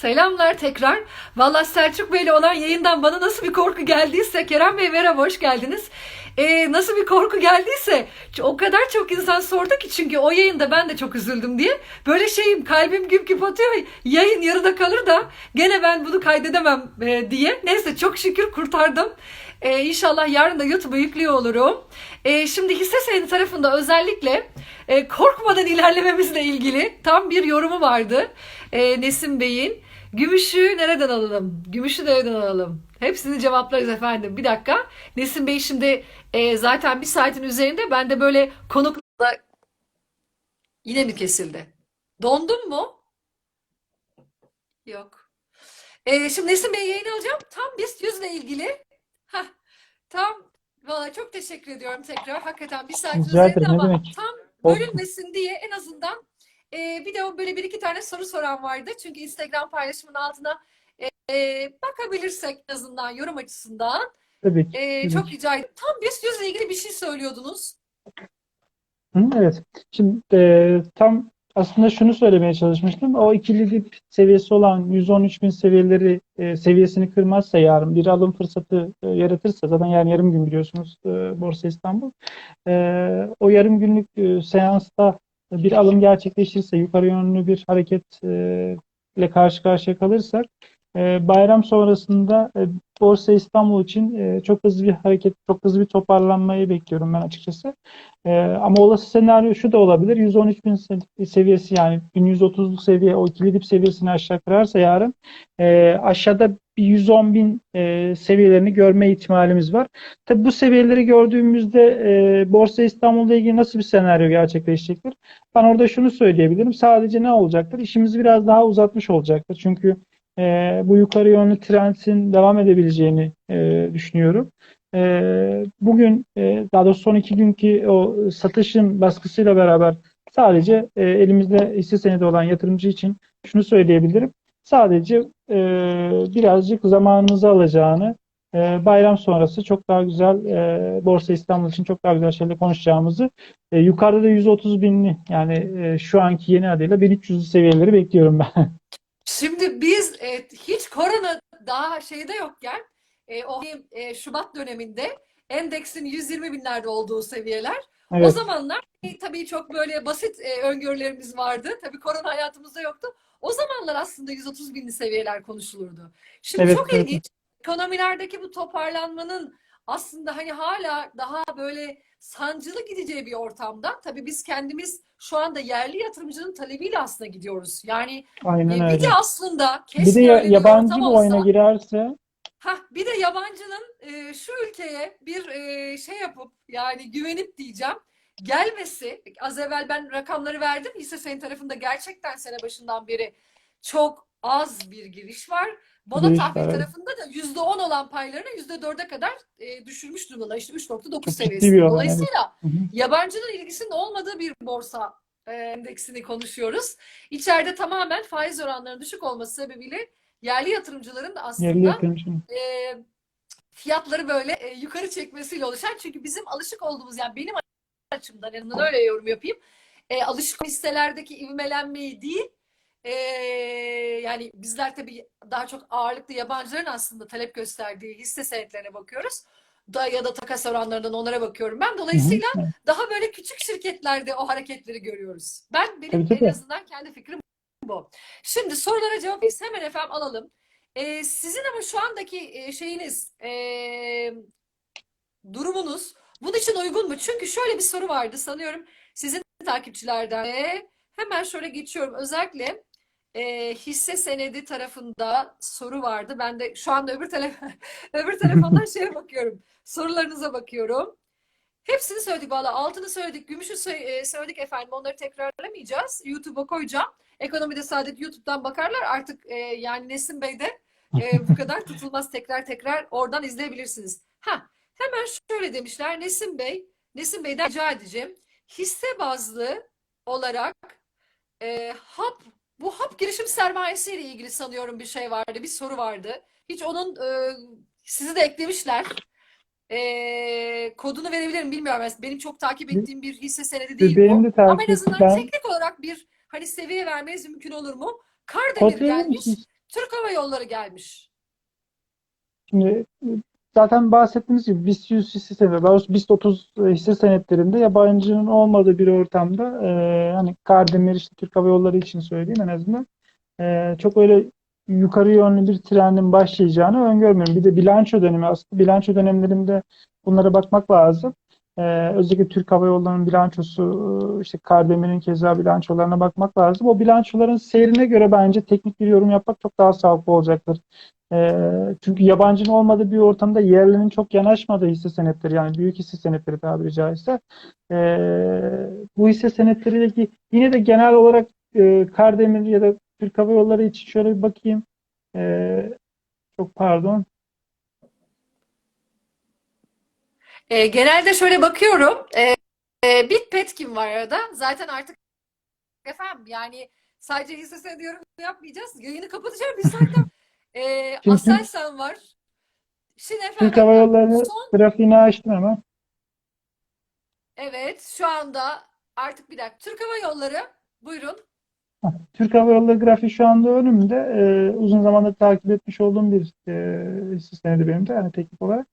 Selamlar tekrar. Valla Selçuk Bey'le olan yayından bana nasıl bir korku geldiyse Kerem Bey merhaba hoş geldiniz. Ee, nasıl bir korku geldiyse o kadar çok insan sordu ki çünkü o yayında ben de çok üzüldüm diye. Böyle şeyim kalbim güp güp atıyor yayın yarıda kalır da gene ben bunu kaydedemem e, diye. Neyse çok şükür kurtardım. Ee, inşallah yarın da YouTube'a yüklüyor olurum. Ee, şimdi hisse senedi tarafında özellikle e, korkmadan ilerlememizle ilgili tam bir yorumu vardı. E, Nesim Bey'in. Gümüşü nereden alalım? Gümüşü nereden alalım? Hepsini cevaplarız efendim. Bir dakika. Nesim Bey şimdi e, zaten bir saatin üzerinde. Ben de böyle konukla yine mi kesildi? Dondun mu? Yok. E, şimdi Nesim Bey yayın alacağım. Tam 100 ile ilgili. Heh, tam Valla çok teşekkür ediyorum tekrar. Hakikaten bir saatin Rica ederim, üzerinde ne ama tam bölünmesin diye en azından e, bir de o böyle bir iki tane soru soran vardı. Çünkü Instagram paylaşımının altına e, bakabilirsek en azından yorum açısından. Tabii ki. E, tabii çok ki. rica ederim. Tam 100 ile ilgili bir şey söylüyordunuz. Hı, evet. Şimdi e, tam aslında şunu söylemeye çalışmıştım. O ikili dip seviyesi olan 113 bin seviyeleri e, seviyesini kırmazsa yarın bir alım fırsatı e, yaratırsa zaten yarın yarım gün biliyorsunuz e, Borsa İstanbul. E, o yarım günlük e, seansta bir alım gerçekleşirse yukarı yönlü bir hareket e, karşı karşıya kalırsak e, bayram sonrasında e, Borsa İstanbul için çok hızlı bir hareket, çok hızlı bir toparlanmayı bekliyorum ben açıkçası. Ama olası senaryo şu da olabilir. 113 bin se- seviyesi yani 1130'luk seviye o ikili dip seviyesini aşağı kırarsa yarın aşağıda bir 110 bin e, seviyelerini görme ihtimalimiz var. Tabi bu seviyeleri gördüğümüzde e, Borsa İstanbul'la ilgili nasıl bir senaryo gerçekleşecektir? Ben orada şunu söyleyebilirim. Sadece ne olacaktır? İşimizi biraz daha uzatmış olacaktır. Çünkü e, bu yukarı yönlü trendin devam edebileceğini e, düşünüyorum. Ee, bugün e, daha doğrusu son iki günkü o satışın baskısıyla beraber sadece e, elimizde hisse senedi olan yatırımcı için şunu söyleyebilirim. Sadece e, birazcık zamanımızı alacağını, e, bayram sonrası çok daha güzel e, Borsa İstanbul için çok daha güzel şeyler konuşacağımızı, e, yukarıda da 130 binli yani e, şu anki yeni adıyla 1300 seviyeleri bekliyorum ben. Şimdi biz e, hiç korona daha şeyde yokken e, o e, Şubat döneminde endeksin 120 binlerde olduğu seviyeler O Evet, zamanlar e, tabii çok böyle basit e, öngörülerimiz vardı. Tabii korona hayatımızda yoktu. O zamanlar aslında 130 binli seviyeler konuşulurdu. Şimdi Evet, çok evet. ilginç. Ekonomilerdeki bu toparlanmanın aslında hani hala daha böyle sancılı gideceği bir ortamda. Tabii biz kendimiz şu anda yerli yatırımcının talebiyle aslında gidiyoruz. Yani aynen e, bir öyle. de aslında Bir de keşke bir yabancı ortam bir oyuna girerse Hah, bir de yabancının e, şu ülkeye bir e, şey yapıp yani güvenip diyeceğim gelmesi. Az evvel ben rakamları verdim. Hisse senedi tarafında gerçekten sene başından beri çok az bir giriş var. Giriş tahvil evet. tarafında da %10 olan paylarını %4'e kadar e, düşürmüş durumda. İşte 3.9 Çok ciddi seviyesinde. bir oran, Dolayısıyla Hı hı. yabancının ilgisinin olmadığı bir borsa e, endeksini konuşuyoruz. İçeride tamamen faiz oranlarının düşük olması sebebiyle yerli yatırımcıların da aslında yerli yatırımcının e, fiyatları böyle e, yukarı çekmesiyle oluşan çünkü bizim alışık olduğumuz yani benim açımdan en azından öyle yorum yapayım. E, alışık hisselerdeki ivmelenmeyi değil e, yani bizler tabii daha çok ağırlıklı yabancıların aslında talep gösterdiği hisse senetlerine bakıyoruz. Da ya da takas oranlarından onlara bakıyorum ben. Dolayısıyla Hı hı. daha böyle küçük şirketlerde o hareketleri görüyoruz. Ben benim Tabii, tabii. en azından kendi fikrim bu. Şimdi sorulara cevap veririz. Hemen efendim alalım. Ee, sizin ama şu andaki e, şeyiniz, e, durumunuz bunun için uygun mu? Çünkü şöyle bir soru vardı sanıyorum sizin takipçilerden. E, hemen şöyle geçiyorum. Özellikle e, hisse senedi tarafında soru vardı. Ben de şu anda öbür telefon öbür telefondan şeye bakıyorum. Sorularınıza bakıyorum. Hepsini söyledik valla. Altını söyledik, gümüşü e, söyledik efendim. Onları tekrarlamayacağız. YouTube'a koyacağım. Ekonomide Saadet YouTube'dan bakarlar. Artık e, yani Nesim Bey de e, bu kadar tutulmaz. Tekrar tekrar oradan izleyebilirsiniz. Ha, hemen şöyle demişler. Nesim Bey, Nesim Bey'den rica edeceğim. Hisse bazlı olarak e, hap bu hap girişim sermayesiyle ilgili sanıyorum bir şey vardı, bir soru vardı. Hiç onun e, sizi de eklemişler. E, kodunu verebilirim bilmiyorum. Benim çok takip ettiğim bir hisse senedi değil bu. benim de Ama en azından ben. teknik olarak bir hani seviye vermeniz mümkün olur mu? Kardemir gelmiş. Türk Hava Yolları gelmiş. Şimdi zaten bahsettiğimiz gibi BIST 100 hisse senedi, daha doğrusu BIST 30 hisse senetlerinde yabancının olmadığı bir ortamda e, hani Kardemir işte Türk Hava Yolları için söyleyeyim en azından e, çok öyle yukarı yönlü bir trendin başlayacağını öngörmüyorum. Bir de bilanço dönemi aslında bilanço dönemlerinde bunlara bakmak lazım. E, özellikle Türk Hava Yolları'nın bilançosu, e, işte Kardemir'in keza bilançolarına bakmak lazım. O bilançoların seyrine göre bence teknik bir yorum yapmak çok daha sağlıklı olacaktır. Ee, çünkü yabancının olmadığı bir ortamda yerlinin çok yanaşmadığı hisse senetleri yani büyük hisse senetleri tabiri caizse ee, bu hisse senetleriyle yine de genel olarak e, Kardemir ya da Türk Hava Yolları için şöyle bir bakayım. Ee, çok pardon. E, genelde şöyle bakıyorum. E, e, Bitpetkim var arada. Zaten artık efendim yani sadece hisse senedi yorum yapmayacağız. Yayını kapatacağım bir saatte. E, Çünkü- Aselsan var. Şimdi efendim Türk Hava Yolları son grafiğini açtım hemen. evet şu anda artık bir dakika. Türk Hava Yolları buyurun. Türk Hava Yolları grafiği şu anda önümde. Ee, uzun zamandır takip etmiş olduğum bir e, senedi benim de yani teknik olarak.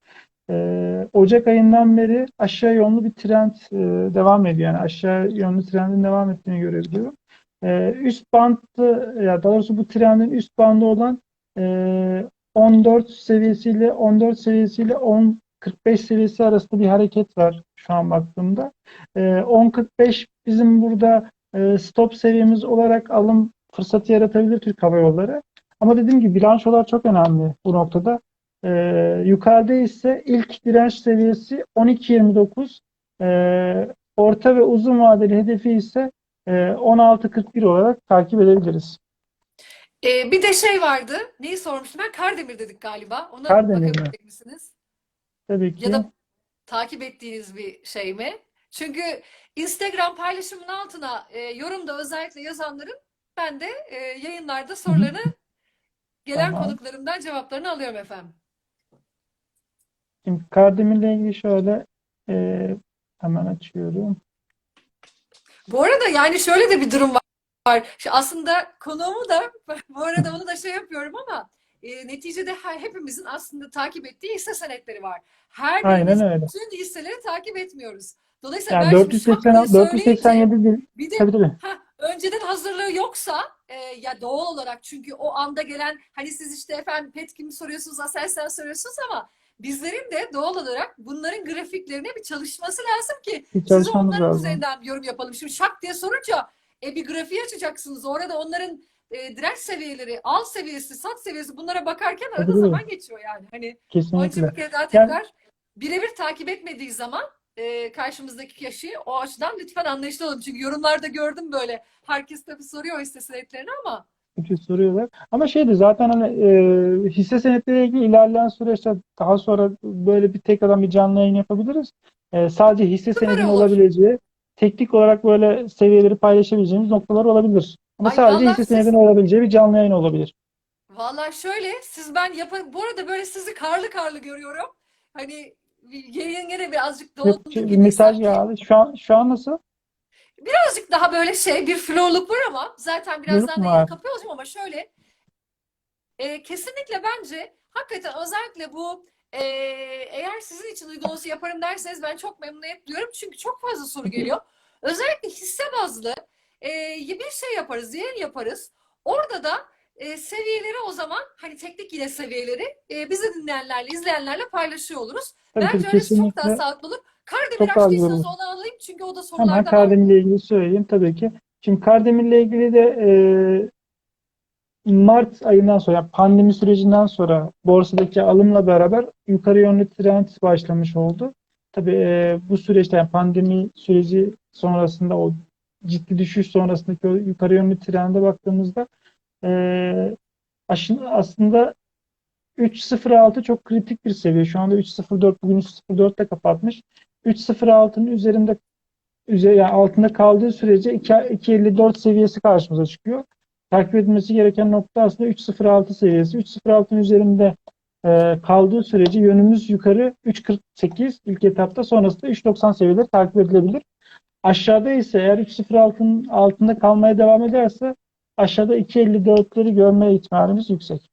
Ee, Ocak ayından beri aşağı yönlü bir trend e, devam ediyor. Yani aşağı yönlü trendin devam ettiğini görebiliyorum. Ee, üst bandı, ya daha doğrusu bu trendin üst bandı olan e, 14 seviyesiyle 14 seviyesiyle 10 45 seviyesi arasında bir hareket var şu an baktığımda. Ee, 10.45 bizim burada e, stop seviyemiz olarak alım fırsatı yaratabilir Türk Hava Yolları. Ama dediğim gibi bilançolar çok önemli bu noktada. Ee, yukarıda ise ilk direnç seviyesi 12.29. Ee, orta ve uzun vadeli hedefi ise e, 16.41 olarak takip edebiliriz. E, bir de şey vardı. Neyi sormuştum ben? Kardemir dedik galiba. Ona Kardemir mi? bakabilecek misiniz? Tabii ki. Ya da takip ettiğiniz bir şey mi? Çünkü Instagram paylaşımının altına e, yorumda özellikle yazanların ben de e, yayınlarda sorularını gelen Tamam. konuklarımdan cevaplarını alıyorum efendim. Şimdi Kardemir'le ilgili şöyle e, hemen açıyorum. Bu arada yani şöyle de bir durum var. Şu aslında konuğumu da bu arada onu da şey yapıyorum ama e, neticede her, hepimizin aslında takip ettiği hisse senetleri var. Her Aynen birimiz öyle. bütün hisseleri takip etmiyoruz. Dolayısıyla Yani ben şimdi şak diye 480 söyleyince 487 değil. bir de Tabii tabii. Ha, önceden hazırlığı yoksa e, ya doğal olarak çünkü o anda gelen hani siz işte efendim Petkim'i soruyorsunuz, Aselsan soruyorsunuz ama bizlerin de doğal olarak bunların grafiklerine bir çalışması lazım ki çalışmamız onların lazım. üzerinden bir yorum yapalım. Şimdi şak diye sorunca e, bir grafiği açacaksınız. Orada onların e, direnç seviyeleri, al seviyesi, sat seviyesi bunlara bakarken arada Tabii, zaman geçiyor yani. Hani onun için Kesinlikle. bir kere daha tekrar birebir takip etmediği zaman e, karşımızdaki kişiyi o açıdan lütfen anlayışlı olun. Çünkü yorumlarda gördüm böyle. Herkes tabii soruyor hisse senetlerini ama Çünkü soruyorlar. Ama şeydi zaten hani e, hisse senetleriyle ilgili ilerleyen süreçte daha sonra böyle bir tekrardan bir canlı yayın yapabiliriz. E, sadece hisse Süper senedinin olur. olabileceği, teknik olarak böyle seviyeleri paylaşabileceğimiz noktalar olabilir. Ama Ay sadece hisse siz- senedinin olabileceği bir canlı yayın olabilir. Vallahi şöyle siz ben yapın bu arada böyle sizi karlı karlı görüyorum. Hani yayın gene birazcık doldu bir mesaj geldi. Şu an şu an nasıl? Birazcık daha böyle şey bir flowluk var ama zaten birazdan da kapıyor olacağım ama şöyle e, kesinlikle bence hakikaten özellikle bu e, eğer sizin için uygun olsa yaparım derseniz ben çok memnuniyet duyuyorum. Çünkü çok fazla soru geliyor. Özellikle hisse bazlı e, bir şey yaparız, yayın yaparız. Orada da e, seviyeleri o zaman hani teknik yine seviyeleri e, bizi dinleyenlerle, izleyenlerle paylaşıyor oluruz. Tabii Bence öylesi çok daha sağlıklı olur. Kardemir Çok açtıysanız onu alayım çünkü o da Hemen sorulardan var. Kardemir'le ilgili söyleyeyim tabii ki. Şimdi Kardemir'le ilgili de e, Mart ayından sonra yani pandemi sürecinden sonra borsadaki alımla beraber yukarı yönlü trend başlamış oldu. Tabii e, bu süreçte yani pandemi süreci sonrasında o ciddi düşüş sonrasındaki o yukarı yönlü trende baktığımızda e, aslında 3.06 çok kritik bir seviye. Şu anda 3.04 bugün 3.04'te kapatmış. 3.06'nın üzerinde üze- yani altında kaldığı sürece 2 2.54 seviyesi karşımıza çıkıyor. Takip edilmesi gereken nokta aslında 3.06 seviyesi. 3.06'nın üzerinde e, kaldığı sürece yönümüz yukarı 3.48 ilk etapta sonrasında 3.90 seviyeleri takip edilebilir. Aşağıda ise eğer 3.06'nın altında kalmaya devam ederse aşağıda 2.54'leri görme ihtimalimiz yüksek.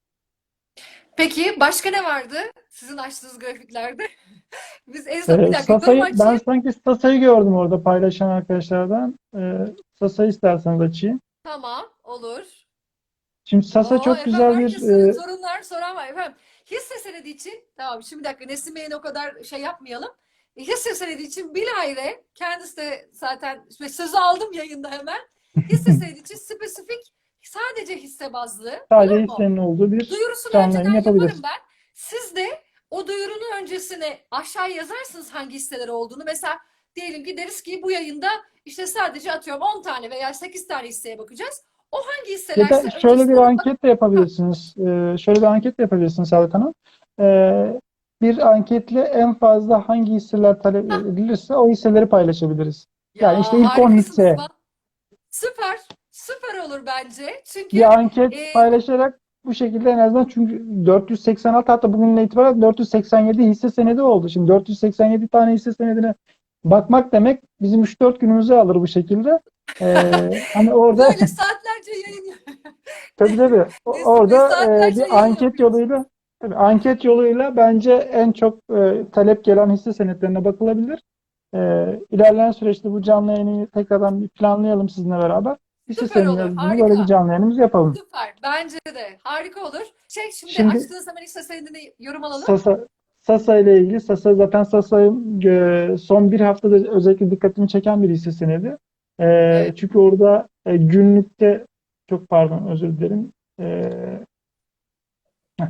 Peki başka ne vardı sizin açtığınız grafiklerde? Biz en son Ee, bir dakika Sasa'yı, yorum ben sanki Sasa'yı gördüm orada paylaşan arkadaşlardan. Ee, Sasa'yı isterseniz açayım. Tamam olur. Şimdi Sasa Oo, çok efendim güzel bir e, sorunlar soran var efendim. Hisse senedi için tamam şimdi bir dakika Nesin Bey'in o kadar şey yapmayalım. Hisse senedi için bilahare kendisi de zaten sözü aldım yayında hemen. Hisse senedi spesifik sadece hisse bazlı sadece hissenin olduğu bir Duyurusunu önceden yaparım ben. Siz de o duyurunun öncesine aşağı yazarsınız hangi hisseler olduğunu. Mesela diyelim ki deriz ki bu yayında işte sadece atıyorum 10 tane veya 8 tane hisseye bakacağız. O hangi Ya hisselerse da şöyle bir anket de yapabilirsiniz. Ee, şöyle bir anket de yapabilirsiniz Sağlık Hanım. Ee, bir anketle en fazla hangi hisseler talep edilirse o hisseleri paylaşabiliriz. Yani işte ilk 10 harikasınız hisse. bak. Süper. Süper olur bence. Çünkü Bir anket e, paylaşarak bu şekilde en azından çünkü 486 hatta bugünle itibaren 487 hisse senedi oldu. Şimdi 487 tane hisse senedine bakmak demek bizim 3-4 günümüzü alır bu şekilde. Ee, hani orada böyle saatlerce yayın tabii tabii orada e, bir anket yapıyoruz. yoluyla tabii anket yoluyla bence en çok e, talep gelen hisse senetlerine bakılabilir. E, ilerleyen süreçte bu canlı yayını tekrardan bir planlayalım sizinle beraber. Hisse Süper senetlerine harika. böyle bir canlı yayınımız yapalım. Süper. Bence de. Harika olur. Şey şimdi, Şimdi- açtığınız zaman hisse senedini yorum alalım. Sasa Sasa ile ilgili Sasa zaten Sasa'nın e, son bir haftada özellikle dikkatimi çeken bir hisse senedi. E, Evet. Çünkü orada e, günlükte çok pardon özür dilerim. E, heh,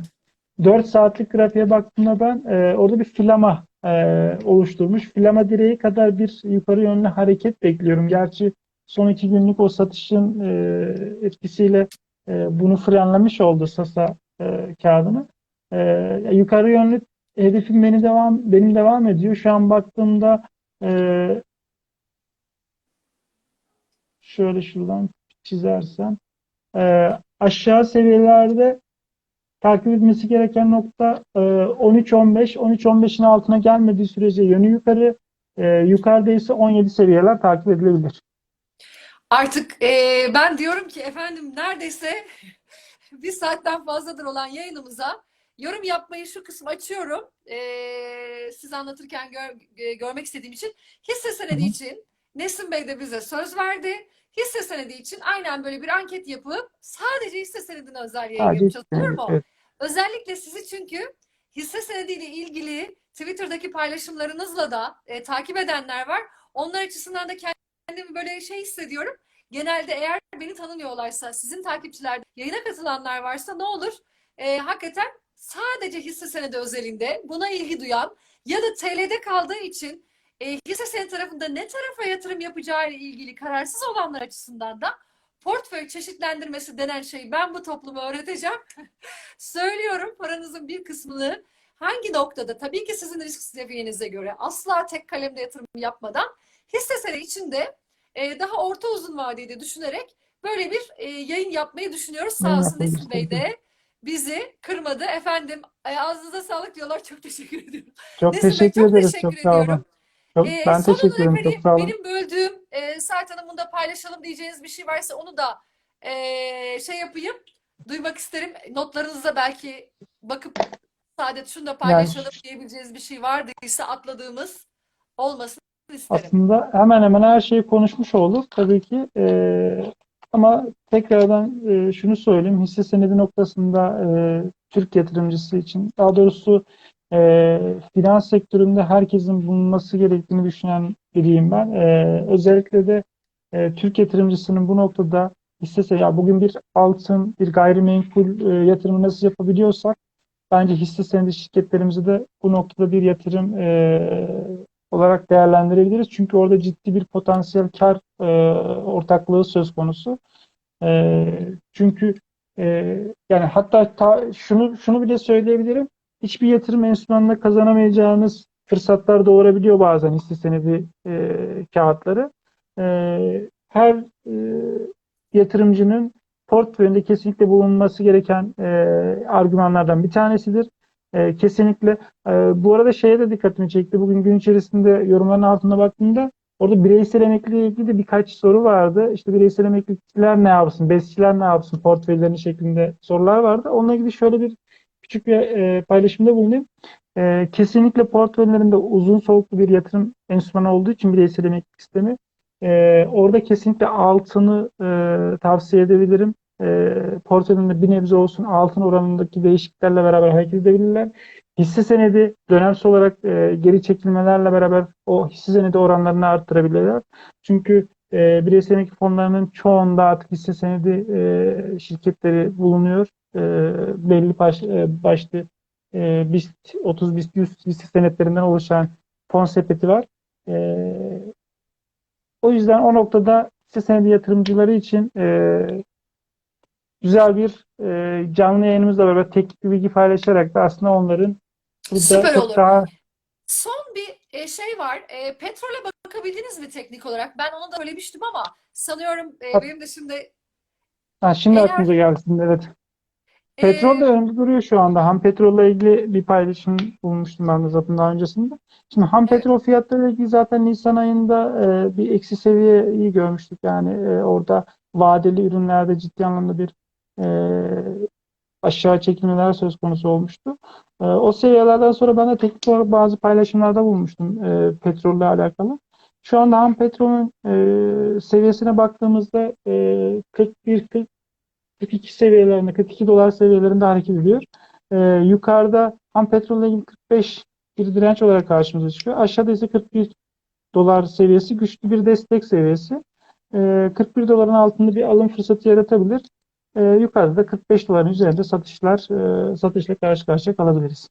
4 saatlik grafiğe baktığımda ben e, orada bir filama e, oluşturmuş. Filama direği kadar bir yukarı yönlü hareket bekliyorum. Gerçi son iki günlük o satışın e, etkisiyle e, bunu frenlemiş oldu Sasa e, kağıdını. E, yukarı yönlü hedefim beni devam benim devam ediyor. Şu an baktığımda e, şöyle şuradan çizersem e, aşağı seviyelerde takip edilmesi gereken nokta e, 13-15 13-15'in altına gelmediği sürece yönü yukarı e, yukarıda ise 17 seviyeler takip edilebilir. Artık eee, ben diyorum ki efendim neredeyse bir saatten fazladır olan yayınımıza yorum yapmayı şu kısmı açıyorum. Eee siz anlatırken gör- e, görmek istediğim için. Hisse senedi Hı hı. için Nesin Bey de bize söz verdi. Hisse senedi için aynen böyle bir anket yapıp sadece hisse senedine özel yayın yapacağız. Olur mu? evet. Özellikle sizi çünkü hisse senediyle ilgili Twitter'daki paylaşımlarınızla da e, takip edenler var. Onlar açısından da kendimi böyle şey hissediyorum. Genelde eğer beni tanımıyorlarsa, sizin takipçilerde yayına katılanlar varsa ne olur? E, hakikaten sadece hisse senedi özelinde buna ilgi duyan ya da TL'de kaldığı için e, hisse senedi tarafında ne tarafa yatırım yapacağı ile ilgili kararsız olanlar açısından da portföy çeşitlendirmesi denen şeyi ben bu topluma öğreteceğim. Söylüyorum paranızın bir kısmını hangi noktada tabii ki sizin risk seviyenize göre asla tek kalemde yatırım yapmadan hisse senedi içinde e, daha orta uzun vadede düşünerek böyle bir e, yayın yapmayı düşünüyoruz. Sağ olsun Nesin Bey de bizi kırmadı. Efendim ağzınıza sağlık diyorlar. Çok teşekkür ediyorum. Çok Nesin Bey teşekkür çok ederiz. teşekkür Çok sağ olun. Çok, Ee, ben teşekkür ederim. hani Çok sağ olun. benim böldüğüm e, Sert Hanım'ın da paylaşalım diyeceğiniz bir şey varsa onu da e, şey yapayım. Duymak isterim. Notlarınıza belki bakıp Saadet şunu da paylaşalım diyebileceğiniz bir şey vardıysa atladığımız olmasını isterim. Aslında hemen hemen her şeyi konuşmuş olduk tabii ki. Ee, ama tekrardan e, şunu söyleyeyim. Hisse senedi noktasında e, Türk yatırımcısı için daha doğrusu e, finans sektöründe herkesin bulunması gerektiğini düşünen biriyim ben. E, özellikle de e, Türk yatırımcısının bu noktada hisse ya bugün bir altın, bir gayrimenkul e, yatırımı nasıl yapabiliyorsak bence hisse senedi şirketlerimizi de bu noktada bir yatırım e, olarak değerlendirebiliriz. Çünkü orada ciddi bir potansiyel kar e, ortaklığı söz konusu. E, çünkü e, yani hatta ta- şunu şunu bile söyleyebilirim. Hiçbir yatırım enstrümanında kazanamayacağınız fırsatlar doğurabiliyor bazen hisse senedi e, kağıtları. E, her e, yatırımcının portföyünde kesinlikle bulunması gereken e, argümanlardan bir tanesidir. E, kesinlikle. E, bu arada şeye de dikkatimi çekti. Bugün gün içerisinde yorumların altına baktığımda Orada bireysel emeklilikle ilgili de birkaç soru vardı. İşte bireysel emeklilikler ne yapsın, besçiler ne yapsın portföylerinin şeklinde sorular vardı. Onunla ilgili şöyle bir küçük bir e, paylaşımda bulunayım. E, kesinlikle portföylerinde uzun soluklu bir yatırım enstrümanı olduğu için bireysel emeklilik sistemi e, orada kesinlikle altını e, tavsiye edebilirim. E, portföyünde bir nebze olsun altın oranındaki değişikliklerle beraber hareket edebilirler. Hisse senedi dönemsel olarak e, geri çekilmelerle beraber o hisse senedi oranlarını arttırabilirler. Çünkü e, bireysel emeklilik fonlarının çoğunda artık hisse senedi e, şirketleri bulunuyor. E, belli baş, e, başlı e, BIST 30 BIST 100 hisse senetlerinden oluşan fon sepeti var. E, o yüzden o noktada hisse senedi yatırımcıları için e, güzel bir e, canlı yayınımızla beraber teknik bir bilgi paylaşarak da aslında onların burada Süper çok olur. daha Son e, şey var. E, petrole bakabildiniz mi teknik olarak? Ben onu da söylemiştim ama sanıyorum e, benim de şimdi ha, şimdi Eğer- aklımıza gelsin evet. e, Petrol de önde duruyor şu anda. Ham petrolle ilgili bir paylaşım bulmuştum ben de zaten daha öncesinde. Şimdi ham petrol fiyatları ilgili zaten Nisan ayında e, bir eksi seviyeyi görmüştük. Yani e, orada vadeli ürünlerde ciddi anlamda bir e, aşağı çekilmeler söz konusu olmuştu. E, o seviyelerden sonra ben de teknik olarak bazı paylaşımlarda bulmuştum e, petrolle alakalı. Şu anda ham petrolün e, seviyesine baktığımızda e, 41 40 42 seviyelerinde, 42 dolar seviyelerinde hareket ediyor. Ee, yukarıda ham petrolle ilgili 45 bir direnç olarak karşımıza çıkıyor. Aşağıda ise 41 dolar seviyesi güçlü bir destek seviyesi. Ee, 41 doların altında bir alım fırsatı yaratabilir. Ee, yukarıda da 45 doların üzerinde satışlar e, satışla karşı karşıya kalabiliriz.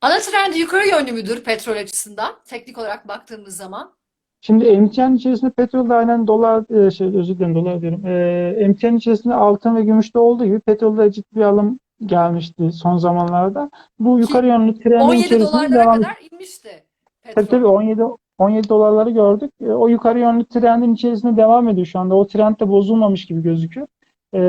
ana trend yukarı yönlü müdür petrol açısından? Teknik olarak baktığımız zaman. Şimdi emtianın içerisinde petrol de aynen dolar e, şey özür dilerim dolar diyorum. E, emtianın içerisinde altın ve gümüşte olduğu gibi petrolde ciddi bir alım gelmişti son zamanlarda. Bu yukarı yönlü trendin 17 içerisinde devam kadar inmişti Tabii petrol. tabii 17 17 dolarları gördük. E, O yukarı yönlü trendin içerisinde devam ediyor şu anda. O trend de bozulmamış gibi gözüküyor. E,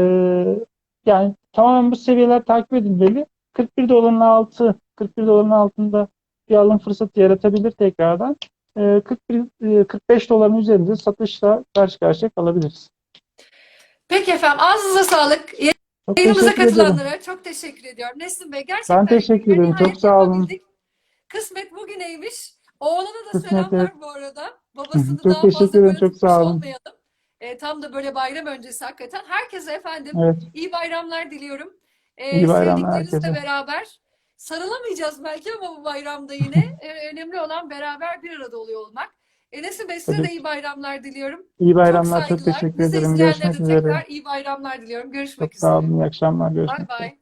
yani tamamen bu seviyeler takip edilmeli. 41 doların altı, 41 doların altında bir alım fırsatı yaratabilir tekrardan. E, 41 e, 45 doların üzerinde satışla karşı karşıya kalabiliriz. Peki efendim ağzınıza sağlık. Çok Yayınımıza ederim. katılanlara çok teşekkür ediyorum. Nesin Bey gerçekten Ben teşekkür ederim. Çok sağ olun. Kısmet bugüneymiş. Oğlana da Kısmet, selamlar evet. bu arada. Babasını Çok daha teşekkür fazla ederim, çok sağ olun. olmayalım. E, tam da böyle bayram öncesi hakikaten. Herkese efendim Evet, iyi bayramlar diliyorum. E, İyi bayramlar herkese. beraber sarılamayacağız belki ama bu bayramda yine e, önemli olan beraber bir arada oluyor olmak. E, Nesin Bey size Tabii. de iyi bayramlar diliyorum. iyi Çok bayramlar. Çok saygılar. teşekkür Bizi ederim. Görüşmek üzere. tekrar iyi bayramlar diliyorum. Görüşmek Çok sağ üzere. olun. İyi akşamlar. Görüşmek üzere. bay.